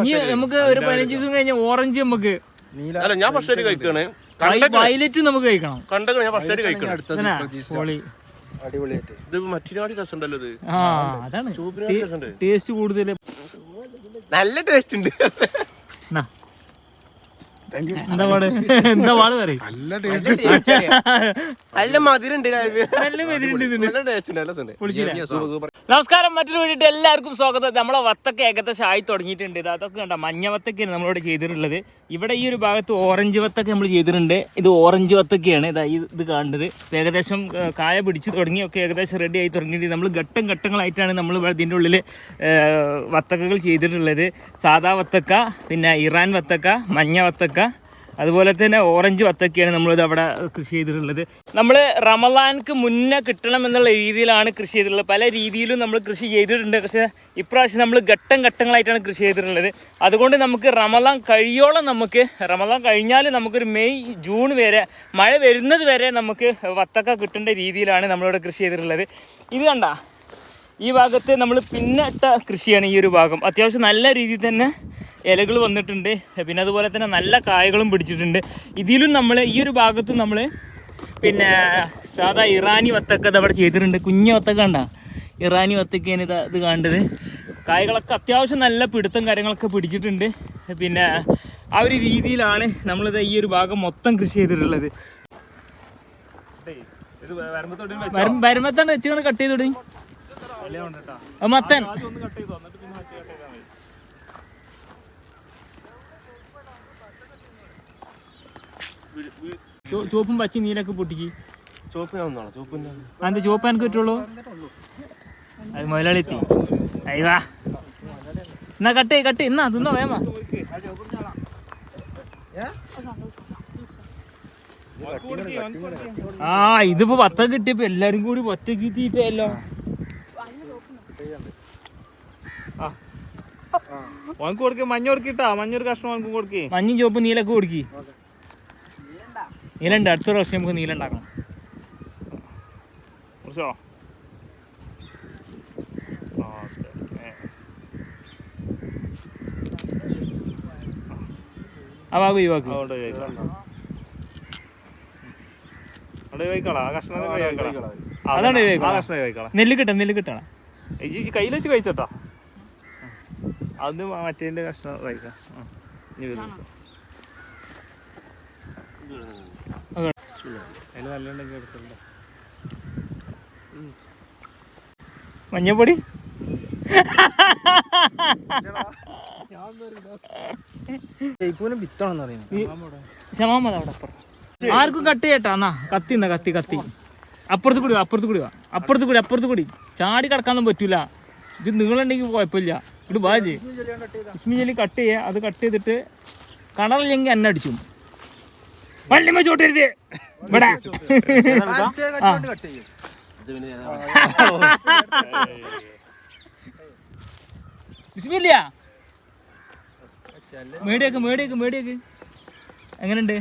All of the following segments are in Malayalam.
ഇനി നമുക്ക് ഒരു പതിനഞ്ച് ദിവസം കഴിഞ്ഞ ഓറഞ്ച് നമുക്ക് അല്ല ഞാൻ ഫസ്റ്റ് ആയിട്ട് കഴിക്കാണ്. വയലറ്റ് നമുക്ക് കഴിക്കണം. കണ്ടൊക്കെ ഞാൻ ഫസ്റ്റ് ആയിട്ട് കഴിക്കണം. അടിപൊളിയായിട്ട്. ഇത് മറ്റിനാടി രസമുണ്ടല്ലോ ഇത്. ആ അതാണ്. ടേസ്റ്റ് കൂടുതൽ നല്ല ടേസ്റ്റ് ഉണ്ട്. എന്നാ. എന്താ പാട്? എന്താ പാട് പറയും? നല്ല ടേസ്റ്റ് നല്ല. നല്ല നമസ്കാരം മറ്റൊരു വീട്ടിൽ എല്ലാവർക്കും സ്വാഗതം. നമ്മളെ വത്തക്ക ഏകദേശം ആയി തുടങ്ങിയിട്ടുണ്ട്. ഇത് അതൊക്കെ കണ്ട? മഞ്ഞ വത്തൊക്കെയാണ് നമ്മളിവിടെ ചെയ്തിട്ടുള്ളത്. ഇവിടെ ഈ ഒരു ഭാഗത്ത് ഓറഞ്ച് വത്തക്ക നമ്മൾ ചെയ്തിട്ടുണ്ട്. ഇത് ഓറഞ്ച് വത്തക്കയാണ്. ഇതാ ഇത് കാണുന്നത്. ഏകദേശം കായ പിടിച്ച് തുടങ്ങിയൊക്കെ ഏകദേശം റെഡി ആയി തുടങ്ങിയിട്ട് നമ്മൾ ഘട്ടം ഘട്ടങ്ങളായിട്ടാണ് നമ്മൾ ഇവിടെ ഇതിന്റെ ഉള്ളിൽ വത്തക്കകൾ ചെയ്തിട്ടുള്ളത്. സാധാ വത്തക്ക പിന്നെ ഇറാൻ വത്തക്ക മഞ്ഞ വത്തക്ക അതുപോലെ തന്നെ ഓറഞ്ച് വത്തക്കയാണ് നമ്മളിത് അവിടെ കൃഷി ചെയ്തിട്ടുള്ളത്. നമ്മൾ റമലാൻക്ക് മുന്നേ കിട്ടണം എന്നുള്ള രീതിയിലാണ് കൃഷി ചെയ്തിട്ടുള്ളത്. പല രീതിയിലും നമ്മൾ കൃഷി ചെയ്തിട്ടുണ്ട്. പക്ഷേ ഇപ്രാവശ്യം നമ്മൾ ഘട്ടം ഘട്ടങ്ങളായിട്ടാണ് കൃഷി ചെയ്തിട്ടുള്ളത്. അതുകൊണ്ട് നമുക്ക് റമലാൻ കഴിയോളം നമുക്ക് റമലാൻ കഴിഞ്ഞാൽ നമുക്കൊരു മെയ് ജൂൺ വരെ മഴ വരുന്നത് വരെ നമുക്ക് വത്തക്ക കിട്ടേണ്ട രീതിയിലാണ് നമ്മളിവിടെ കൃഷി ചെയ്തിട്ടുള്ളത്. ഇത് കണ്ട? ഈ ഭാഗത്ത് നമ്മൾ പിന്നിട്ട കൃഷിയാണ് ഈ ഒരു ഭാഗം. അത്യാവശ്യം നല്ല രീതിയിൽ തന്നെ ഇലകൾ വന്നിട്ടുണ്ട്. പിന്നെ അതുപോലെ തന്നെ നല്ല കായകളും പിടിച്ചിട്ടുണ്ട്. ഇതിലും നമ്മൾ ഈ ഒരു ഭാഗത്തും നമ്മൾ പിന്നെ സാധാ ഇറാനി വത്തക്ക ഇത് അവിടെ ചെയ്തിട്ടുണ്ട്. കുഞ്ഞു വത്തക്ക കണ്ട? ഇറാനി വത്തക്കേന് ഇത് ഇത് കണ്ടത്. കായകളൊക്കെ അത്യാവശ്യം നല്ല പിടുത്തം കാര്യങ്ങളൊക്കെ പിടിച്ചിട്ടുണ്ട്. പിന്നെ ആ ഒരു രീതിയിലാണ് നമ്മളിത് ഈ ഒരു ഭാഗം മൊത്തം കൃഷി ചെയ്തിട്ടുള്ളത്. വരും- വെച്ചാണ് വെച്ചുകൊണ്ട് കട്ട് ചെയ്ത് തുടങ്ങി മത്തൻ. ചുവപ്പും പച്ച നീലൊക്കെ പൊട്ടിക്ക്. ചോപ്പ് ചോപ്പിന്റെ അതിന്റെ ചുവപ്പ് എനിക്ക് പറ്റുള്ളൂ അത് മുതലാളി എത്തി അയ്യവാ എന്നാ കട്ട് കട്ട്. എന്നാ തിന്നോ വേമാ ആ ഇതിപ്പോ പത്ത കിട്ടിയപ്പോ എല്ലാരും കൂടി ഒറ്റയ്ക്ക് തീറ്റയല്ലോ ഓനക്ക് കൊടുക്കേ മഞ്ഞ കൊടുക്കിട്ടാ മഞ്ഞൊരു കഷ്ണം ഓനക്ക് മഞ്ഞും ചോപ്പ് ചുവപ്പ് നീലൊക്കെ കൊടുക്കി. നീലുണ്ട് അടുത്ത പ്രാവശ്യം നമുക്ക് നീല ഉണ്ടാക്കണം. കുറിച്ചോ? ആ വാക്ക്. ഈ വാക്ക്. അതാണ്. നെല്ല് കിട്ടണം നെല്ല് കിട്ടണം. കയ്യിൽ വെച്ച് കഴിച്ചോട്ടാ. അത് മറ്റേന്റെ കഷ്ണം കഴിക്കാം. ഇനി വരും അതിൽ നല്ലുണ്ടെങ്കിൽ എടുത്തിട്ടുണ്ട് മഞ്ഞപ്പൊടി ക്ഷമാമത അവിടെ അപ്പുറം. ആർക്കും കട്ട് ചെയ്യട്ടാ. എന്നാ കത്തി എന്നാ കത്തി കത്തി. അപ്പുറത്ത് കൂടി അപ്പുറത്ത് കൂടി വാ. അപ്പുറത്ത് കൂടി അപ്പുറത്ത് കൂടി. ചാടി കിടക്കാനൊന്നും പറ്റൂല. ഇത് നീളുണ്ടെങ്കിൽ കുഴപ്പമില്ല. ഇവിടെ ബാജി ഇസ്മിജലി കട്ട് ചെയ്യുക അത് കട്ട് ചെയ്തിട്ട് കടലില്ലെങ്കിൽ എന്നെ അടിച്ചു. വള്ളിമ ചോട്ടരുത് ഇവിടെ. ഇസ്മില്ല മേടിയേക്ക് മേടിയേക്ക് എങ്ങനെയുണ്ട്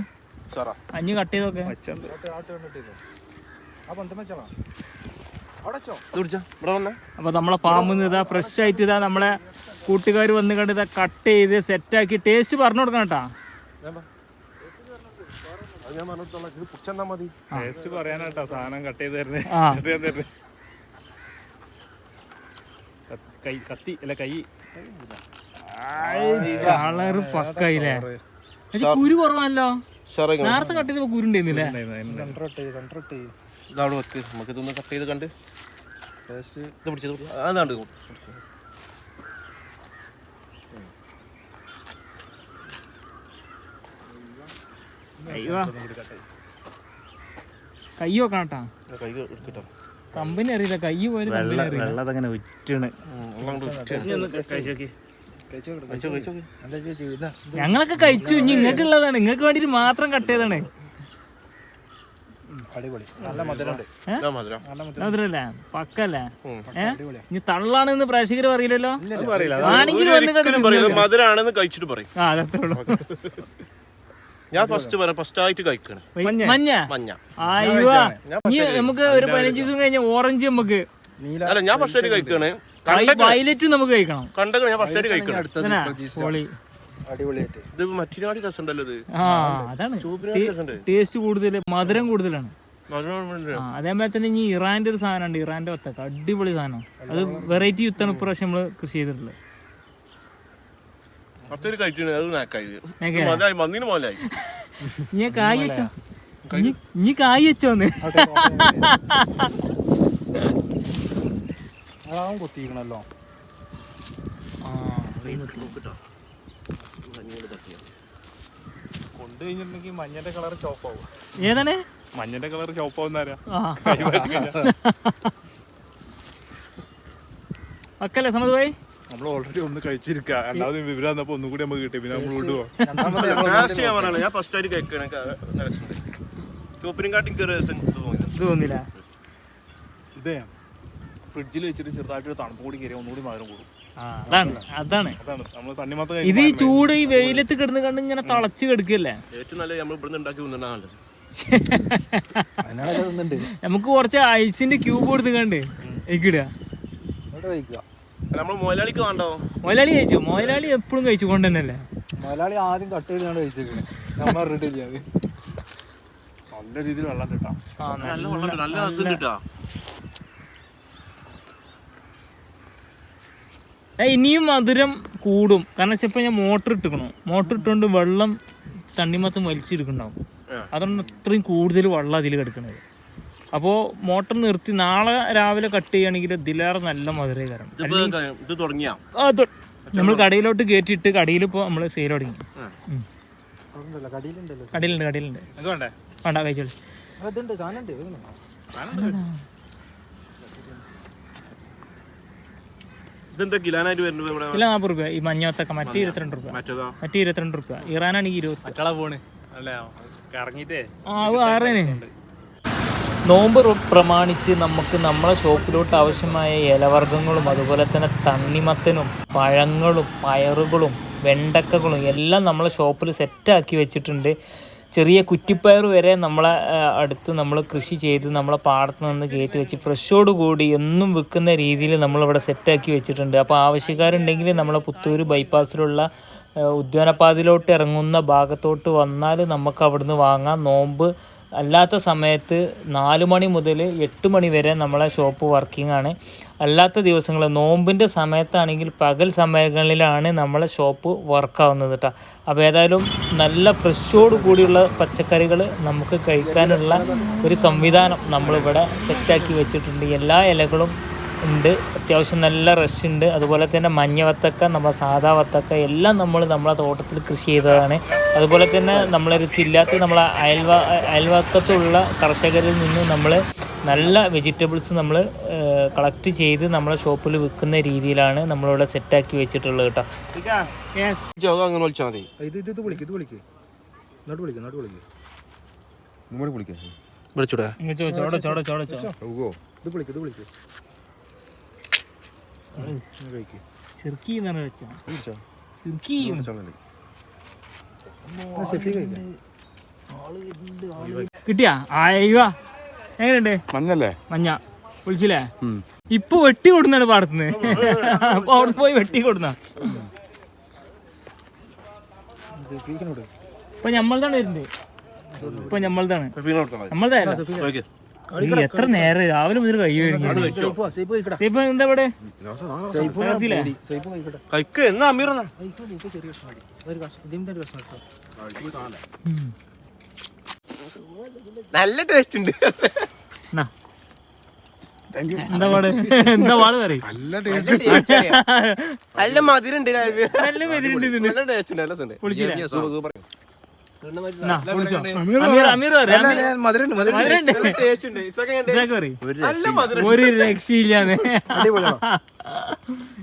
അഞ്ഞ് കട്ട് ചെയ്തൊക്കെ. അപ്പൊ നമ്മളെ പാമ്പ് ഇതാ ഫ്രഷ് ആയിട്ട് ഇതാ നമ്മളെ കൂട്ടുകാർ വന്ന് കണ്ട് ഇതാ കട്ട് ചെയ്ത് സെറ്റാക്കി ടേസ്റ്റ് പറഞ്ഞു കൊടുക്കണം കേട്ടാ. ഞാൻ പറഞ്ഞിട്ടുള്ള ഇത് പുച്ചെന്നാ മതി. ടേസ്റ്റ് പറയാനാട്ടോ സാധനം കട്ട് ചെയ്ത് തരുന്നത് കട്ട് ചെയ്ത് തരുന്നത് കൈ കത്തി അല്ല കൈ. കളറ് പക്കായില്ലേ? കുരു കുറവാണല്ലോ. നേരത്തെ കട്ട് ചെയ്തപ്പോ കുരു ഉണ്ടായിരുന്നില്ലേ? സെന്റർ ഇട്ട് സെന്റർ ഇട്ട്. ഇതവിടെ വെക്ക്. നമുക്ക് ഇതൊന്ന് കട്ട് ചെയ്ത് കണ്ട്. ടേസ്റ്റ് ഇത് പിടിച്ചത് അതാണ്ട് അയ്യോ കാണട്ടാ? കമ്പനി അറിയില്ല കൈ പോലും കമ്പനി അറിയില്ല. വെള്ളം അങ്ങനെ ഉറ്റണ് ഞങ്ങളൊക്കെ കഴിച്ചു ഇനി നിങ്ങൾക്ക് ഉള്ളതാണ്. നിങ്ങൾക്ക് വേണ്ടി മാത്രം കട്ട് ചെയ്താണ്. അടിപൊളി. നല്ല മധുരമുണ്ട്. മധുരം. നല്ല മധുരം. പക്കല്ലേ? ഇനി തള്ളാണെന്ന് പ്രേക്ഷകർ പറയില്ലല്ലോ? ആണെങ്കിലും മധുരാണെന്ന് കഴിച്ചിട്ട് പറയും. ആ അതത്രേ ഉള്ളൂ. ഞാൻ ഫസ്റ്റ് പറയാം ഫസ്റ്റ് ആയിട്ട് കഴിക്കണം. മഞ്ഞ. മഞ്ഞ. അയ്യോ ഇനി നമുക്ക് ഒരു പതിനഞ്ച് ദിവസം കഴിഞ്ഞ ഓറഞ്ച് നമുക്ക്. നീല അല്ല ഞാൻ ഫസ്റ്റ് ആയിട്ട് കഴിക്കണേ. വൈലറ്റ് നമുക്ക് കഴിക്കണം. കണ്ടോ ഞാൻ ഫസ്റ്റ് ആയിട്ട് കഴിക്കണം. ഇത് മറ്റിനാടി രസമുണ്ടല്ലോ ഇത്. ആ അതാണ്. ടേസ്റ്റ് കൂടുതൽ മധുരം കൂടുതലാണ്. അതേപോലെ തന്നെ ഇനി ഇറാന്റെ ഒരു സാധനമുണ്ട് ഇറാന്റെ ഒത്തക്ക അടിപൊളി സാധനം. അത് വെറൈറ്റി യുത്തണ ഇപ്രാവശ്യം നമ്മൾ കൃഷി ചെയ്തിട്ടുള്ളത്. മറ്റൊരു കഴിക്കുന്നത് അത് നാക്കായി. മുതലായി മന്ദിന് നീ ഇനി കായ് വെച്ചോ. നീ കായ് വെച്ചോന്ന്. അതാവും. കൊണ്ട് കഴിഞ്ഞിട്ടുണ്ടെങ്കിൽ മഞ്ഞന്റെ കളർ ചോപ്പാവും ഏതാണ്? മഞ്ഞന്റെ കളർ ചോപ്പാവുന്നാരാ ആ. വക്കല്ലേ സമത് പോയി നമ്മൾ ഓൾറെഡി ഒന്ന് കഴിച്ചിരിക്കുക രണ്ടാമത് വിവരം വന്നപ്പോ ഒന്നും കൂടി നമുക്ക് കിട്ടി. പിന്നെ നമ്മൾ വിടുവോ? ലാസ്റ്റ് ഞാൻ ഫസ്റ്റ് ആയിട്ട് കഴിക്കണേ തോന്നില്ല. ഇത് ഫ്രിഡ്ജിൽ വെച്ചിട്ട് ചെറുതായിട്ട് തണുപ്പ് കൂടി കയറിയ ഒന്നുകൂടി മധുരം കൂടും. അതാണ് അതാണ്. അതാണ്. ഇത് ഈ ചൂട് ഈ വെയിലത്ത് കിടന്ന് കണ്ട് ഇങ്ങനെ തളച്ച് കിടക്കല്ലേ? ഏറ്റവും നല്ല നമ്മൾ ഇവിടുന്ന് ഉണ്ടാക്കി തിന്നണ നല്ലത് അതിനാണ് തിന്നുണ്ട്. നമുക്ക് കുറച്ച് ഐസിന്റെ ക്യൂബ് കൊടുത്ത് കണ്ട് ഇക്കിടുക നമ്മൾ മുതലാളിക്ക് വേണ്ടോ? മൊയലാളി കഴിച്ചു? മൊയലാളി എപ്പോഴും കഴിച്ചു കൊണ്ട് തന്നെയല്ലേ മൊയലാളി ആദ്യം കട്ട് കഴിച്ചേക്കണേ നമ്മൾ അത്? നല്ല രീതിയിൽ വെള്ളം കിട്ടാം. നല്ല വെള്ളം നല്ല കേട്ടാ. ഇനിയും മധുരം കൂടും. കാരണം വെച്ചാൽ ഇപ്പൊ ഞാൻ മോട്ടർ ഇട്ടുക്കണു മോട്ടർ ഇട്ടുകൊണ്ട് വെള്ളം തണ്ണിമത്തം വലിച്ചെടുക്കണ്ടാവും. അതുകൊണ്ട് അത്രയും കൂടുതൽ വെള്ളം അതിൽ കിടക്കണത്. അപ്പോൾ മോട്ടർ നിർത്തി നാളെ രാവിലെ കട്ട് ചെയ്യുകയാണെങ്കിൽ ഇതിലേറെ നല്ല മധുരേ കാരണം നമ്മൾ കടയിലോട്ട് കയറ്റിയിട്ട് കടയിൽ ഇപ്പോൾ നമ്മൾ സെയിൽ തുടങ്ങി. കടയിലുണ്ട് കടയിലുണ്ട്. വേണ്ടേ? കഴിച്ചോളൂ. ഇല്ല നാൽപ്പത് രൂപ. ഈ മഞ്ഞത്തൊക്കെ മറ്റേ ഇരുപത്തിരണ്ട് രൂപ. മറ്റേ ഇരുപത്തിരണ്ട് രൂപ. ഇറാനാണെങ്കിൽ ഇരുപത്തി ആ ആറേനെ. നോമ്പ് പ്രമാണിച്ച് നമുക്ക് നമ്മളെ ഷോപ്പിലോട്ട് ആവശ്യമായ ഇലവർഗങ്ങളും അതുപോലെ തന്നെ തണ്ണിമത്തനും പഴങ്ങളും പയറുകളും വെണ്ടക്കകളും എല്ലാം നമ്മളെ ഷോപ്പിൽ സെറ്റാക്കി വെച്ചിട്ടുണ്ട്. ചെറിയ കുറ്റിപ്പയർ വരെ നമ്മളെ അടുത്ത് നമ്മൾ കൃഷി ചെയ്ത് നമ്മളെ പാടത്ത് നിന്ന് കയറ്റി വെച്ച് ഫ്രഷോട് കൂടി എന്നും വിൽക്കുന്ന രീതിയിൽ നമ്മളിവിടെ സെറ്റാക്കി വെച്ചിട്ടുണ്ട്. അപ്പോൾ ആവശ്യക്കാരുണ്ടെങ്കിൽ നമ്മളെ പുത്തൂർ ബൈപ്പാസിലുള്ള ആ, ഉദ്യാനപാതയിലോട്ട് ഇറങ്ങുന്ന ഭാഗത്തോട്ട് വന്നാൽ നമുക്ക് അവിടുന്ന് വാങ്ങാം. നോമ്പ് അല്ലാത്ത സമയത്ത് നാല് മണി മുതൽ എട്ട് മണി വരെ നമ്മളെ ഷോപ്പ് വർക്കിംഗ് ആണ് അല്ലാത്ത ദിവസങ്ങൾ നോമ്പിന്റെ സമയത്താണെങ്കിൽ പകൽ സമയങ്ങളിലാണ് നമ്മളെ ഷോപ്പ് വർക്കാവുന്നത് കേട്ടോ അപ്പോൾ ഏതായാലും നല്ല ഫ്രഷോട് കൂടിയുള്ള പച്ചക്കറികൾ നമുക്ക് കഴിക്കാനുള്ള ഒരു സംവിധാനം നമ്മളിവിടെ സെറ്റാക്കി വെച്ചിട്ടുണ്ട്. എല്ലാ ഇലകളും ഉണ്ട്. അത്യാവശ്യം നല്ല റഷ് ഉണ്ട്. അതുപോലെ തന്നെ മഞ്ഞ വത്തക്ക നമ്മുടെ സാധാ വത്തക്ക എല്ലാം നമ്മൾ നമ്മളെ തോട്ടത്തിൽ കൃഷി ചെയ്തതാണ്. അതുപോലെ തന്നെ നമ്മളൊരു തില്ലാത്ത നമ്മളെ അയൽവ അയൽവക്കത്തുള്ള കർഷകരിൽ നിന്ന് നമ്മൾ നല്ല വെജിറ്റബിൾസ് നമ്മൾ കളക്ട് ചെയ്ത് നമ്മളെ ഷോപ്പിൽ വിൽക്കുന്ന രീതിയിലാണ് നമ്മളിവിടെ സെറ്റാക്കി വെച്ചിട്ടുള്ളത് കേട്ടോ. അങ്ങനെ വിളിച്ചാൽ മതി. ഇത് ഇത് ഇത് വിളിക്ക് ഇത് വിളിക്ക്. ഇങ്ങോട്ട് വിളിക്ക് ഇങ്ങോട്ട് വിളിക്ക്. ഇങ്ങോട്ട് വിളിക്കാം. വിളിച്ചൂടെ ചോട ചോട ചോട ചോ ഇത് വിളിക്ക് ഇത് വിളിക്ക്. വെച്ചാ ചെറുക്കി കിട്ടിയാ? അയ്യോ എങ്ങനെയുണ്ട്? മഞ്ഞല്ലേ? മഞ്ഞ. വിളിച്ചില്ലേ ഇപ്പൊ വെട്ടി കൊടുന്നാണ് പാടത്തുനിന്ന്. അപ്പൊ അവിടെ പോയി വെട്ടി കൊടുന്ന. ഇപ്പൊ ഞമ്മളതാണ് വരുന്നത്. ഇപ്പൊ ഞമ്മളതാണ്. കഴിക്ക്. നീ എത്ര നേരം രാവിലെ മുതൽ കൈ കഴിഞ്ഞു ഇപ്പൊ എന്താ ഇവിടെ? കഴിക്ക് എന്നാ എടുത്തോ. നല്ല ടേസ്റ്റ് ഉണ്ട്. എന്താ പാട്? എന്താ പാട് പറയും? നല്ല മധുരം ഉണ്ട് നല്ല നല്ല ടേസ്റ്റ് ഉണ്ട് നല്ല രസമുണ്ട് സൂപ്പർ ഒരു രക്ഷയില്ലാന്ന്. അടിപൊളിയാണോ?